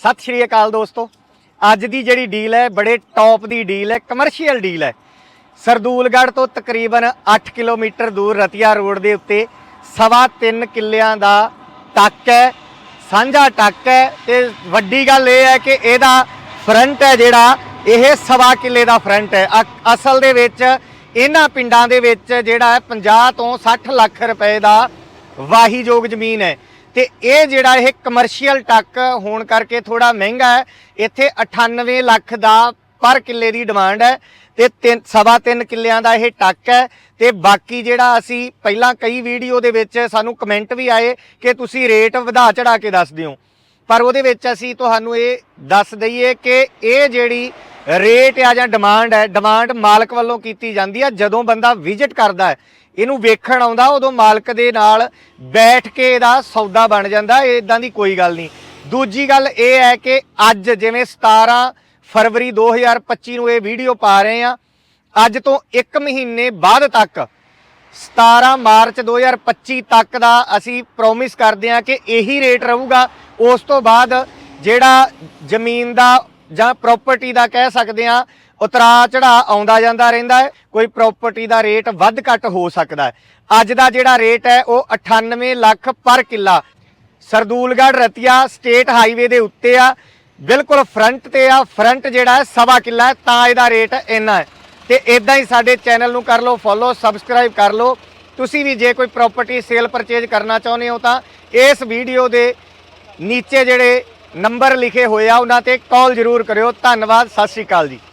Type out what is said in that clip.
ਸਤਿ ਸ਼੍ਰੀ ਅਕਾਲ ਦੋਸਤੋ। ਅੱਜ ਦੀ ਜਿਹੜੀ ਡੀਲ ਹੈ, ਬੜੇ ਟੌਪ ਦੀ ਡੀਲ ਹੈ ਕਮਰਸ਼ੀਅਲ ਡੀਲ ਹੈ। ਸਰਦੂਲਗੜ੍ਹ ਤੋਂ ਤਕਰੀਬਨ 8 ਕਿਲੋਮੀਟਰ ਦੂਰ ਰਤੀਆ ਰੋਡ ਦੇ ਉੱਤੇ ਸਵਾ ਤਿੰਨ ਕਿੱਲਿਆਂ ਦਾ ਟੱਕ ਹੈ, ਸਾਂਝਾ ਟੱਕ ਹੈ ਤੇ ਵੱਡੀ ਗੱਲ ਇਹ ਹੈ ਕਿ ਇਹਦਾ ਫਰੰਟ ਹੈ ਜਿਹੜਾ, ਇਹ ਸਵਾ ਕਿੱਲੇ ਦਾ ਫਰੰਟ ਹੈ। ਅ- ਅਸਲ ਦੇ ਵਿੱਚ ਇਹਨਾਂ ਪਿੰਡਾਂ ਦੇ ਵਿੱਚ ਜਿਹੜਾ ਹੈ 50 ਤੋਂ 60 ਲੱਖ ਰੁਪਏ ਦਾ ਵਾਹੀਯੋਗ ਜ਼ਮੀਨ ਹੈ। ਤੇ ਇਹ ਜਿਹੜਾ ਇਹ ਕਮਰਸ਼ੀਅਲ ਟੱਕ ਹੋਣ ਕਰਕੇ ਥੋੜਾ ਮਹਿੰਗਾ ਹੈ, ਇੱਥੇ 98 ਲੱਖ ਦਾ ਪਰ ਕਿੱਲੇ ਦੀ ਡਿਮਾਂਡ ਹੈ ਤੇ ਤਿੰਨ, ਸਵਾ ਤਿੰਨ ਕਿੱਲਿਆਂ ਦਾ ਇਹ ਟੱਕ ਹੈ ਤੇ ਬਾਕੀ ਜਿਹੜਾ ਅਸੀਂ ਪਹਿਲਾਂ ਕਈ ਵੀਡੀਓ ਦੇ ਵਿੱਚ ਸਾਨੂੰ ਕਮੈਂਟ ਵੀ ਆਏ ਕਿ ਤੁਸੀਂ ਰੇਟ ਵਧਾ ਚੜਾ ਕੇ ਦੱਸ ਦਿਓ। ਪਰ ਉਹਦੇ ਵਿੱਚ ਅਸੀਂ ਤੁਹਾਨੂੰ ਇਹ ਦੱਸ ਦਈਏ ਕਿ ਇਹ ਜਿਹੜੀ ਰੇਟ ਆ ਜਾਂ ਡਿਮਾਂਡ ਹੈ ਡਿਮਾਂਡ ਮਾਲਕ ਵੱਲੋਂ ਕੀਤੀ ਜਾਂਦੀ ਹੈ ਜਦੋਂ ਬੰਦਾ ਵਿਜ਼ਿਟ ਕਰਦਾ ਹੈ, ਇਹਨੂੰ ਵੇਖਣ ਆਉਂਦਾ, ਉਦੋਂ ਮਾਲਕ ਦੇ ਨਾਲ ਬੈਠ ਕੇ ਇਹਦਾ ਸੌਦਾ ਬਣ ਜਾਂਦਾ ਇਦਾਂ ਦੀ ਕੋਈ ਗੱਲ ਨਹੀਂ। ਦੂਜੀ ਗੱਲ ਇਹ ਹੈ ਕਿ ਅੱਜ ਜਿਵੇਂ 17 ਫਰਵਰੀ 2025 ਨੂੰ ਇਹ ਵੀਡੀਓ ਪਾ ਰਹੇ ਆ, ਅੱਜ ਤੋਂ 1 ਮਹੀਨੇ ਬਾਅਦ ਤੱਕ 17 ਮਾਰਚ 2025 ਤੱਕ ਦਾ ਅਸੀਂ ਪ੍ਰੋਮਿਸ ਕਰਦੇ ਹਾਂ ਕਿ ਇਹੀ ਰੇਟ ਰਹੂਗਾ। ਉਸ ਤੋਂ ਬਾਅਦ ਜਿਹੜਾ ਜ਼ਮੀਨ ਦਾ ਜਾਂ ਪ੍ਰਾਪਰਟੀ ਦਾ ਕਹਿ ਸਕਦੇ ਹਾਂ ਉਤਰਾ ਚੜਾ ਆਉਂਦਾ ਜਾਂਦਾ ਰਹਿੰਦਾ ਹੈ, ਕੋਈ ਪ੍ਰਾਪਰਟੀ ਦਾ ਰੇਟ ਵੱਧ ਘੱਟ ਹੋ ਸਕਦਾ ਹੈ। ਅੱਜ ਦਾ ਜਿਹੜਾ ਰੇਟ ਹੈ, ਉਹ 98 ਲੱਖ ਪਰ ਕਿੱਲਾ। ਸਰਦੂਲਗੜ੍ਹ ਰਤੀਆ ਸਟੇਟ ਹਾਈਵੇ ਦੇ ਉੱਤੇ ਆ, ਬਿਲਕੁਲ ਫਰੰਟ ਤੇ ਆ ਫਰੰਟ ਜਿਹੜਾ ਹੈ, ਸਵਾ ਕਿੱਲਾ ਹੈ, ਤਾਂ ਇਹਦਾ ਰੇਟ ਇੰਨਾ ਹੈ। ਤੇ ਇਦਾਂ ਹੀ ਸਾਡੇ ਚੈਨਲ ਨੂੰ ਕਰ ਲਓ ਫੋਲੋ ਸਬਸਕ੍ਰਾਈਬ ਕਰ ਲਓ। ਤੁਸੀਂ ਵੀ ਜੇ ਕੋਈ ਪ੍ਰਾਪਰਟੀ ਸੇਲ ਪਰਚੇਜ ਕਰਨਾ ਚਾਹੁੰਦੇ ਹੋ ਤਾਂ ਇਸ ਵੀਡੀਓ ਦੇ ਨੀਚੇ ਜਿਹੜੇ ਨੰਬਰ ਲਿਖੇ ਹੋਏ ਆ ਉਹਨਾਂ ਤੇ ਕਾਲ ਜ਼ਰੂਰ ਕਰਿਓ। ਧੰਨਵਾਦ ਸਤਿ ਸ਼੍ਰੀ ਅਕਾਲ ਜੀ।